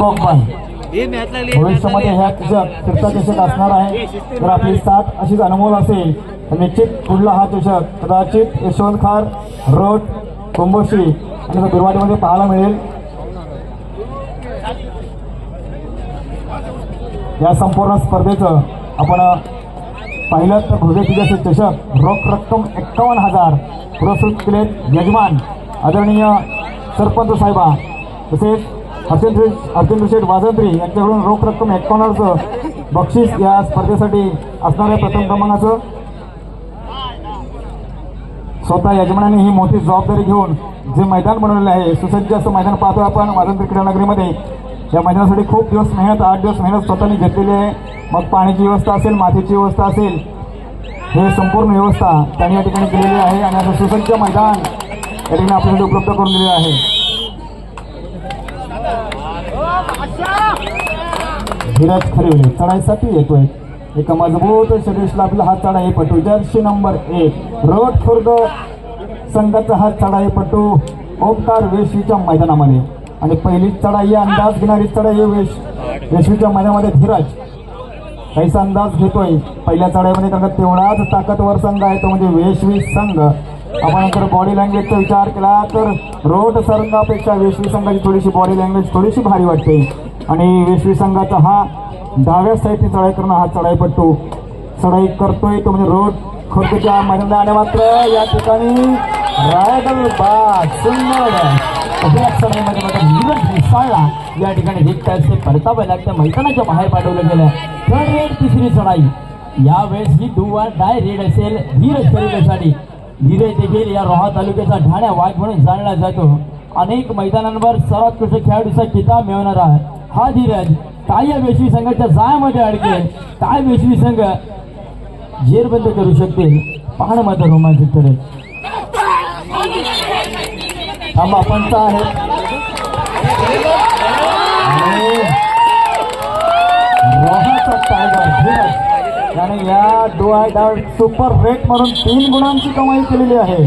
कोकण. भविष्यामध्ये ह्या चषक फिरता चषक असणार आहे. जर आपली साथ अशीच अनमोल असेल. तर निश्चित पुढला हा चषक कदाचित यशवंत खार रोड कुंभश्री आणि बिरवाडीमध्ये पाहायला मिळेल. या संपूर्ण स्पर्धेचं आपण पाहिलं तर दिग्दर्शक चषक रोख रक्कम एक्कावन्न हजार. पुरस्कृत केले यजमान आदरणीय सरपंच साहेबा. तसेच हर्षेंद्र हर्षेंद्र शेठ वाजंत्री यांच्याकडून रोख रक्कम एक्कावन्नचं बक्षीस या स्पर्धेसाठी असणाऱ्या प्रथम क्रमांकाचं. स्वतः यजमानाने ही मोठी जबाबदारी घेऊन जे मैदान बनवलेलं आहे सुसज्ज असं मैदान पाहतो आपण वाजंत्री क्रीडा नगरीमध्ये या मैदानासाठी खूप दिवस मेहनत आठ दिवस मेहनत स्वतःने घेतलेली आहे. मग पाण्याची व्यवस्था असेल मातीची व्यवस्था असेल हे संपूर्ण व्यवस्था त्यांनी या ठिकाणी केलेली आहे आणि असं सुसज्ज मैदान या ठिकाणी आपल्यासाठी उपलब्ध करून दिले आहे. धीरज खरे चढाईसाठी येतोय. एका मजबूत शरीरला आपला हा चढाईपटू. जर्सी नंबर एक रोड खुर्द संघाचा हा चढाई ओमकार वेशवीच्या मैदानामध्ये. आणि पहिली चढाई अंदाज घेणारी चढाई वेश वेशवीच्या मैदानामध्ये धीरज. काहीसा अंदाज घेतोय. पहिल्या चढाईमध्ये कारण तेवढाच ताकदवर संघ आहे तो म्हणजे वेशवी संघ. आपण जर बॉडी लँग्वेजचा विचार केला तर रोड संघापेक्षा वेशवी संघाची थोडीशी बॉडी लँग्वेज थोडीशी भारी वाटते. आणि वेशवी संघाचा हा डाव्या साईडने चढाई करणं हा चढाईपट्टू. चढाई करतोय तो म्हणजे रोड खुर्दच्या मैदानात आणि मात्र या ठिकाणी रायडल बाग सुंदर चढाईमध्ये मिसाळला. या ठिकाणी हिट टॅक्सचे परतावा लागत्या मैदानाच्या बाहेर पाठवलं गेलं. थर्ड रेड तिसरी चढाई. यावेळेस ही दुवा डाय रेड असेल ही रस्त्यासाठी धीरज देखील या रोहा तालुक्याचा ढाण्या वाघ म्हणून जाणला जातो. अनेक मैदानांवर सर्वोत्कृष्ट खेळाडूचा किताब मिळवणारा हा धीरज काय या वेशवी संघाच्या जाळ्यामध्ये अडकेल. काय वेशवी संघ जेरबंद करू शकते. पाहणं मात्र रोमांचित ठरेल. थांबा पंच आहे रोहाचा टायगर धीरज. याने या डोळा डाळ सुपर रेट म्हणून तीन गुणांची कमाई केलेली आहे.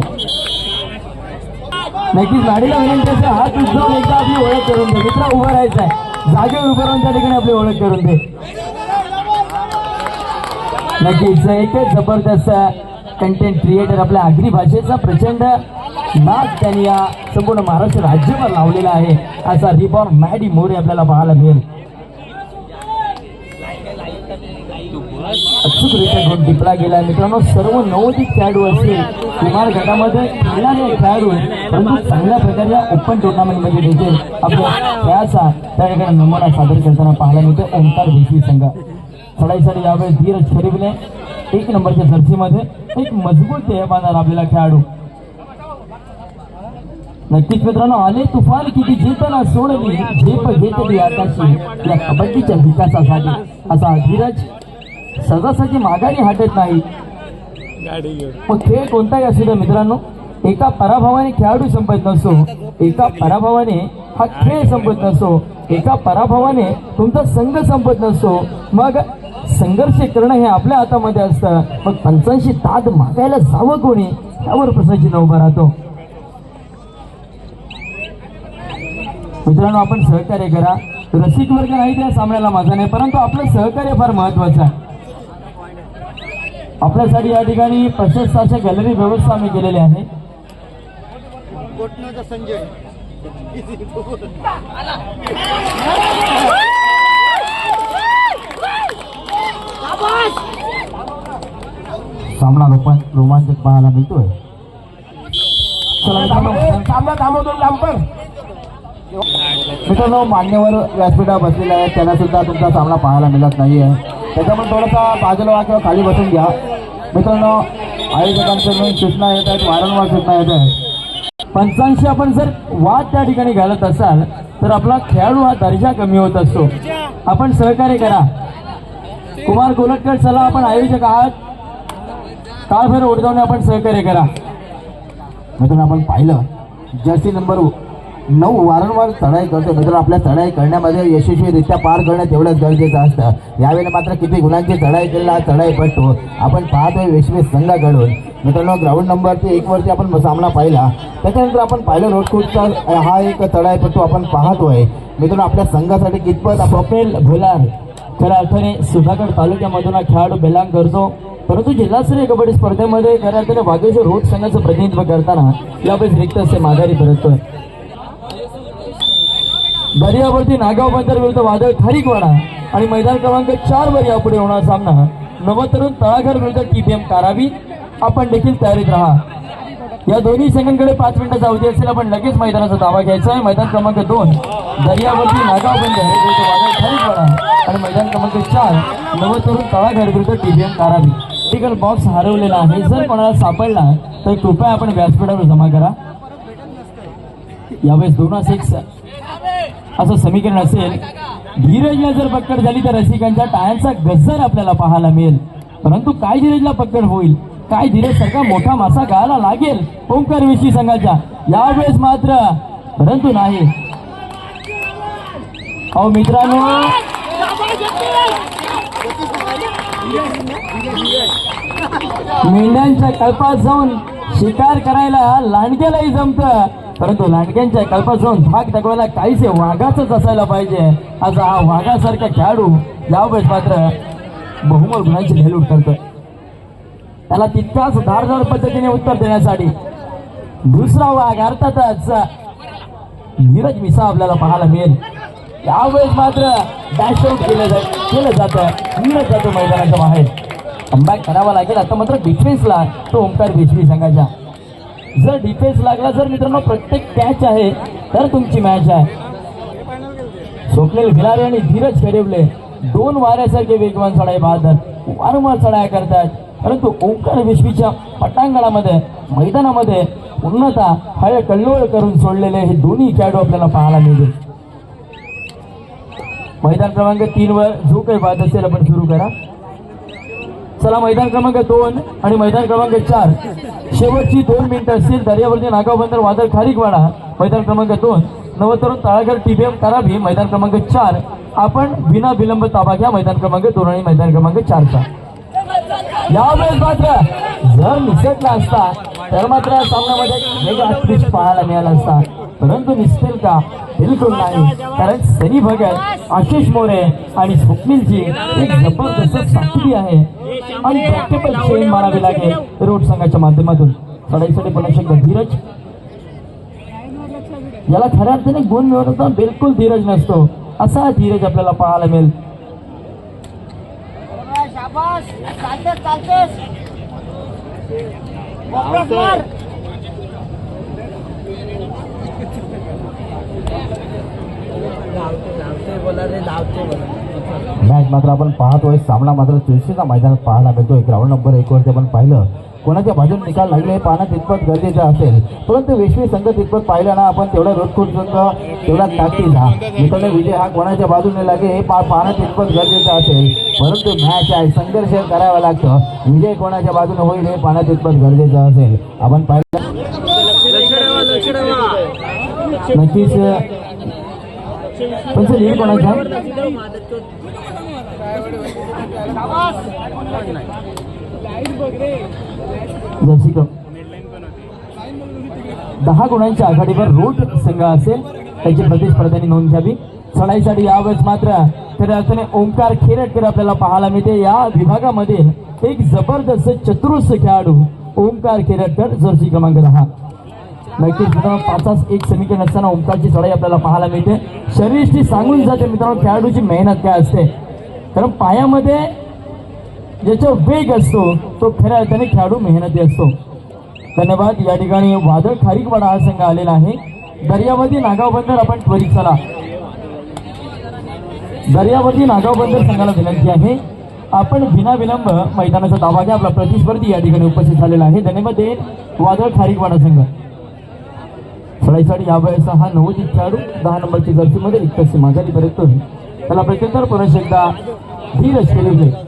नक्कीच गाडीला विनंती असेल हात उचलून एकदा आपली ओळख करून दे. मित्र उभं राहायचं आहे जागेवर उभं राहून त्या ठिकाणी आपली ओळख करून दे. नक्कीच एक जबरदस्त कंटेंट क्रिएटर आपल्या आगरी भाषेचा प्रचंड नाच त्यांनी या संपूर्ण महाराष्ट्र राज्यभर लावलेला आहे. असा रिबॉर्न मॅडी मोरे आपल्याला पाहायला मिळेल. अचूकरित्या गुण टिपला गेला. मित्रांनो सर्व नवोदित खेळाडू असतील कुमार गटामध्ये खेळणारे खेळाडू परंतु चांगल्या प्रकारे या ओपन टुर्नामेंटमध्ये देखील आपल्या खेळाचा त्या ठिकाणी नमुना सादर करताना पाहायला मिळतो ओंकार देशवी संघ. चढाईसाठी यावेळेस धीरज खरीबने एक नंबरच्या जर्सीमध्ये एक मजबूत ध्येय राबलेला खेळाडू. नक्कीच मित्रांनो आले तुफान किती जेतना सोडली झेप घेतली आकाशी. या कबड्डीच्या विकासासाठी असा धीरज सहजासहजी माघारी हटत नाही. मग खेळ कोणताही असू द्या मित्रांनो एका पराभवाने खेळाडू संपत नसतो एका पराभवाने हा खेळ संपत नसतो एका पराभवाने तुमचा संघ संपत नसतो मग संघर्ष करणं हे आपल्या हातामध्ये असतं. मग पंचांशी ताद मागायला जावं कोणी? त्यावर प्रश्नचिन्ह उभा राहतो. मित्रांनो आपण सहकार्य करा. रसिक वर्ग नाही त्या सामन्याला माझा नाही परंतु आपलं सहकार्य फार महत्वाचं आहे. आपल्यासाठी या ठिकाणी प्रशस्त अशा गॅलरी व्यवस्था आम्ही केलेली आहे. सामना रोपण रोमांचक पाहायला मिळतोय. मित्रांनो, मान्यवर व्यासपीठावर बसलेले आहेत. त्यांना सुद्धा तुमचा सामना पाहायला मिळत नाही आहे त्याच्यामुळे थोडासा बाजूला किंवा खाली बसून घ्या. मित्रांनो आयोजकांकडून सूचना येत आहेत वारंवार सूचना येत आहेत. पंचांशी आपण जर वाद त्या ठिकाणी घालत असाल तर आपला खेळाडू हा दर्जा कमी होत असतो. आपण सहकार्य करा. कुमार गोलटकर चला आपण आयोजक आहात. काळभर उडवणे आपण सहकार्य करा. मित्रांनो आपण पाहिलं. जर्सी नंबर नऊ वारंवार चढाई करतो. मित्र आपल्या चढाई करण्यामध्ये यशस्वीरित्या पार करणं तेवढंच गरजेचं असतं. यावेळी मात्र किती गुणांची चढाई केलेला चढाई पडतो आपण पाहतोय विश्वेश संघाकडून. मित्रांनो ग्राउंड नंबरची एक वरती आपण सामना पाहिला. त्याच्यानंतर आपण पाहिलं रोडकोटचा हा एक चढाई पडतो आपण पाहतोय. मित्रांनो आपल्या संघासाठी कितपत आपण स्वप्नील भुलार खऱ्या अर्थाने सुधागड तालुक्यामधून हा खेळाडू बेलांग करतो. परंतु जिल्हास्तरीय कबड्डी स्पर्धेमध्ये खऱ्या अर्थाने वाघेश्वर रोड संघाचं प्रतिनिधित्व करताना यावेळेस रिक्त असे माघारी परततोय. दर्यावरती नागाव बंदर विरुद्ध वादळ खारीकवाडा आणि मैदान क्रमांक चार वर यापुढे होणार सामना. नवतरुण तळाघर विरुद्ध टीपीएम कारावी. आपण देखील तयारीत राहा. या दोन्ही संघांकडे पाच मिनिटाचा अवधी असेल आपण लगेच मैदानाचा दावा घ्यायचा आहे. मैदान क्रमांक दोन दर्यावरती नागाव बंदर विरुद्ध वादळ खारीकवाडा आणि मैदान क्रमांक चार नवतरुण तळाघर विरुद्ध टीपीएम कारावी. टिकल बॉक्स हरवलेला आहे. जर कोणाला सापडला तर कृपया आपण व्यासपीठावर जमा करा. यावेळेस दोन एक असं समीकरण असेल. धीरजला जर पक्कड झाली तर रसिकांच्या टाळ्यांचा गजर आपल्याला पाहायला मिळेल. परंतु काय धीरजला पक्कड होईल? काय धीरज सारखा मोठा मासा गायला लागेल? ओंकार विषयी संघाच्या. यावेळेस मात्र परंतु नाही. अहो मित्रांनो. मेंढ्यांच्या कळपात जाऊन शिकार करायला लांडग्यालाही जमतं. परंतु लांडग्यांच्या कल्पासून भाग दाखवायला काहीसे वाघाचंच असायला पाहिजे. असा हा वाघासारखा खेळाडू यावेळेस मात्र बहुमोल गुणांची झेलूट करतो त्याला तितक्याच धारदार पद्धतीने उत्तर देण्यासाठी दुसरा वाघ अर्थातच नीरज मिसा आपल्याला पाहायला मिळेल. यावेळेस मात्र डॅश आउट केलं जात केलं जातं. नीरज जातो मैदानाच्या बाहेर. कमबॅक करावा लागेल. आता मात्र डिफेन्सला तो ओंकार बेशवी संघाच्या जर डिफेन्स लागला जर मित्रांनो प्रत्येक कॅच आहे तर तुमची मॅच आहे. स्वप्नील भिलारे आणि धीरज खेडेवले दोन वाऱ्यासारखे वेगवान चढाई पाहतात वारंवार चढाया करतात. परंतु ओंकार विश्वीच्या पटांगणामध्ये मैदानामध्ये पूर्णतः हळे कल्लोळ करून सोडलेले हे दोन्ही खेळाडू आपल्याला पाहायला मिळतील. मैदान क्रमांक तीन वर जो काही बाद असेल आपण सुरू करा. चला मैदान क्रमांक दोन आणि मैदान क्रमांक चार. शेवटची दोन मिनिटं असतील. दर्यावरती नागावबंदर वादळ खारीकवाडा. मैदान क्रमांक दोन. नवतरुण तळागर टीबीएम ताराभी. मैदान क्रमांक चार. आपण विना विलंब ताबा घ्या. मैदान क्रमांक दोन आणि मैदान क्रमांक चारचा. यावेळेस मात्र जर निसटला असता. तर मात्र या सामन्यामध्ये वेगळा पाहायला मिळाला असता. परंतु निसटेल का बिलकुल नाही कारण सनी भगत आशिष मोरे आणि स्वप्नीलजी एक जबरदस्त साथी आहे. आणि प्रॅक्टिकल चेन मारावी लागेल रोड संघाच्या माध्यमातून. चढाईसाठी पण शकतो धीरज? याला खऱ्या अर्थाने गुण मिळवत होता बिलकुल धीरज नसतो. असा धीरज आपल्याला पाहायला मिळेल. शाबास. चालतेस वापस मार मॅच मात्र आपण पाहतोय. सामना मात्र चुरशीचा मैदानात पाहायला मिळतोय. ग्राउंड नंबर एक वरती आपण पाहिलं. कोणाच्या बाजूने निकाल लागले पाहणं तितपत गरजेचं असेल. परंतु वेशवी संघ तितपत पाहिलं ना आपण तेवढा रोजखोट संघ तेवढा ताकदीचा. मित्रांनो विजय हा कोणाच्या बाजूने लागे हे पा पाहणं तितपत गरजेचं असेल. परंतु मॅच आहे संघर्ष करावा लागतं. विजय कोणाच्या बाजूने होईल हे पाहणं तितपत गरजेचं असेल. आपण पाहिलं नक्कीच पण लीड येईल कोणाच्या क्रम दहा गुणांच्या आघाडीवर रोड संघ असेल त्याची प्रतिस्पर्ध्यांनी नोंद घ्यावी. चढाईसाठी यावेळेस मात्र खऱ्या अर्थाने ओंकार खेरटकर आपल्याला पाहायला मिळते. या विभागामध्ये एक जबरदस्त चतुर्थ खेळाडू ओंकार खेरटकर जर्सी क्रमांक दहा. नक्कीच मित्रांनो पाचास एक समीकरण असताना ओंकारची चढाई आपल्याला पाहायला मिळते. शरीरशी सांगून जाते मित्रांनो खेळाडूची मेहनत काय असते. कारण पायामध्ये ज्याचा वेग असतो तो खऱ्या अर्थाने खेळाडू मेहनती असतो. धन्यवाद. या ठिकाणी वादळ खारीकवाडा हा संघ आलेला आहे. दर्यावती नागाव बंदर आपण त्वरित चला. दर्यावती नागाव बंदर संघाला विनंती आहे. आपण विना विलंब मैदानाचा दावा घ्या आपला प्रतिस्पर्धी या ठिकाणी उपस्थित झालेला आहे. धन्यवाद. देईन वादळ खारीकवाडा संघ. चढाईसाठी यावेळेस हा नवोदित खेळाडू दहा नंबरची गर्दीमध्ये रिक्त माघारी परत त्याला प्रत्यंतर पुन्हा एकदा धीरज केले